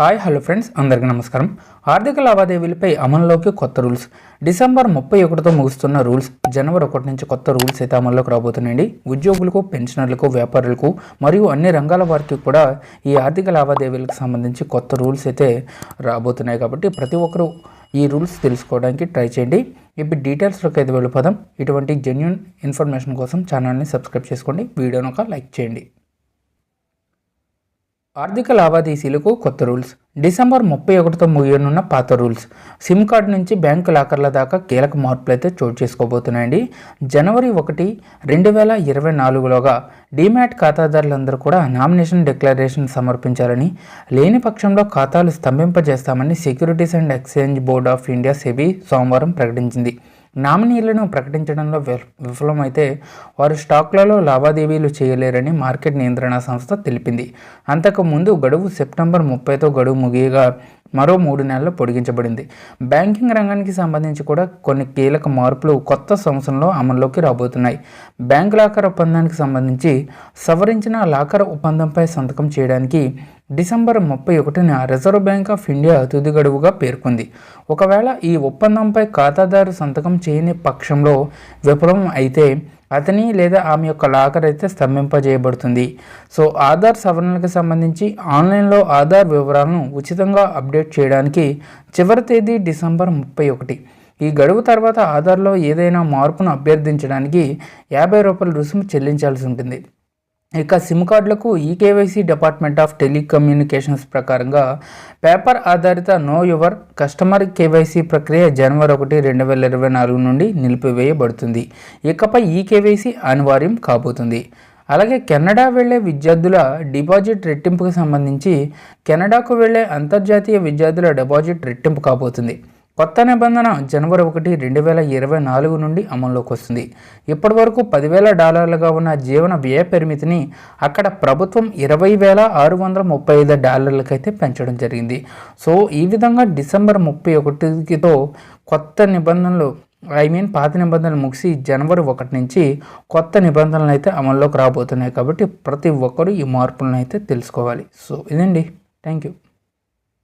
Hi hello friends అందరికీ నమస్కారం. ఆర్థిక లావాదేవీలపై అమల్లోకి కొత్త రూల్స్. డిసెంబర్ ముప్పై ఒకటితో ముగుస్తున్న రూల్స్ జనవరి ఒకటి నుంచి కొత్త రూల్స్ అయితే అమల్లోకి రాబోతున్నాయండి. ఉద్యోగులకు పెన్షనర్లకు వ్యాపారులకు మరియు అన్ని రంగాల వారికి కూడా ఈ ఆర్థిక లావాదేవీలకు సంబంధించి కొత్త రూల్స్ అయితే రాబోతున్నాయి కాబట్టి ప్రతి ఒక్కరూ ఈ రూల్స్ తెలుసుకోవడానికి ట్రై చేయండి. ఇప్పుడు డీటెయిల్స్లోకి అయితే వెళ్ళిపోదాం. ఇటువంటి జెన్యున్ ఇన్ఫర్మేషన్ కోసం ఛానల్ని సబ్స్క్రైబ్ చేసుకోండి. వీడియోను ఒక లైక్ చేయండి. ఆర్థిక లావాదేవీలకు కొత్త రూల్స్. డిసెంబర్ ముప్పై ఒకటితో ముగియనున్న పాత రూల్స్. సిమ్ కార్డు నుంచి బ్యాంకు లాకర్ల దాకా కీలక మార్పులు అయితే చోటు చేసుకోబోతున్నాయండి. జనవరి ఒకటి రెండు వేల ఇరవై నాలుగులోగా డీమ్యాట్ ఖాతాదారులందరూ కూడా నామినేషన్ డిక్లరేషన్ సమర్పించాలని లేని పక్షంలో ఖాతాలు స్తంభింపజేస్తామని securities and exchange board of India SEBI సోమవారం ప్రకటించింది. నామినీలను ప్రకటించడంలో విఫ- విఫలమైతే వారు స్టాక్లలో లావాదేవీలు చేయలేరని మార్కెట్ నియంత్రణ సంస్థ తెలిపింది. అంతకు ముందు గడువు సెప్టెంబర్ ముప్పైతో గడువు ముగియగా మరో మూడు నెలలు పొడిగించబడింది. బ్యాంకింగ్ రంగానికి సంబంధించి కూడా కొన్ని కీలక మార్పులు కొత్త సంవత్సరంలో అమల్లోకి రాబోతున్నాయి. బ్యాంక్ లాకర్ ఒప్పందానికి సంబంధించి సవరించిన లాకర్ ఒప్పందంపై సంతకం చేయడానికి డిసెంబర్ ముప్పై ఒకటిన రిజర్వ్ బ్యాంక్ ఆఫ్ ఇండియా తుది గడువుగా పేర్కొంది. ఒకవేళ ఈ ఒప్పందంపై ఖాతాదారు సంతకం చేయని పక్షంలో విఫలం అయితే అతని లేదా ఆమె యొక్క లాకర్ అయితే స్తంభింపజేయబడుతుంది. సో ఆధార్ సవరణలకు సంబంధించి ఆన్లైన్లో ఆధార్ వివరాలను ఉచితంగా అప్డేట్ చేయడానికి చివరి తేదీ డిసెంబర్ ముప్పై ఒకటి. ఈ గడువు తర్వాత ఆధార్లో ఏదైనా మార్పును అభ్యర్థించడానికి యాభై రూపాయల రుసుము చెల్లించాల్సి ఉంటుంది. ఇక సిమ్ కార్డులకు ఈకేవైసీ డిపార్ట్మెంట్ ఆఫ్ టెలికమ్యూనికేషన్స్ ప్రకారంగా పేపర్ ఆధారిత నో యువర్ కస్టమర్ కేవైసీ ప్రక్రియ జనవరి ఒకటి రెండు వేల ఇరవై నాలుగు నుండి నిలిపివేయబడుతుంది. ఇకపై ఈ కేవైసీ అనివార్యం కాబోతుంది. అలాగే కెనడా వెళ్ళే విద్యార్థుల డిపాజిట్ రెట్టింపుకు సంబంధించి కెనడాకు వెళ్ళే అంతర్జాతీయ విద్యార్థుల డిపాజిట్ రెట్టింపు కాబోతుంది. కొత్త నిబంధన జనవరి ఒకటి రెండు వేల ఇరవై నాలుగు నుండి అమల్లోకి వస్తుంది. ఇప్పటి వరకు పదివేల డాలర్లుగా ఉన్న జీవన వ్యయ పరిమితిని అక్కడ ప్రభుత్వం ఇరవై వేల ఆరు వందల ముప్పై ఐదు డాలర్లకైతే పెంచడం జరిగింది. సో ఈ విధంగా డిసెంబర్ ముప్పై ఒకటితో కొత్త నిబంధనలు ఐ మీన్ పాత నిబంధనలు ముగిసి జనవరి ఒకటి నుంచి కొత్త నిబంధనలు అయితే అమల్లోకి రాబోతున్నాయి కాబట్టి ప్రతి ఒక్కరూ ఈ మార్పులను అయితే తెలుసుకోవాలి. సో ఇదండి. Thank you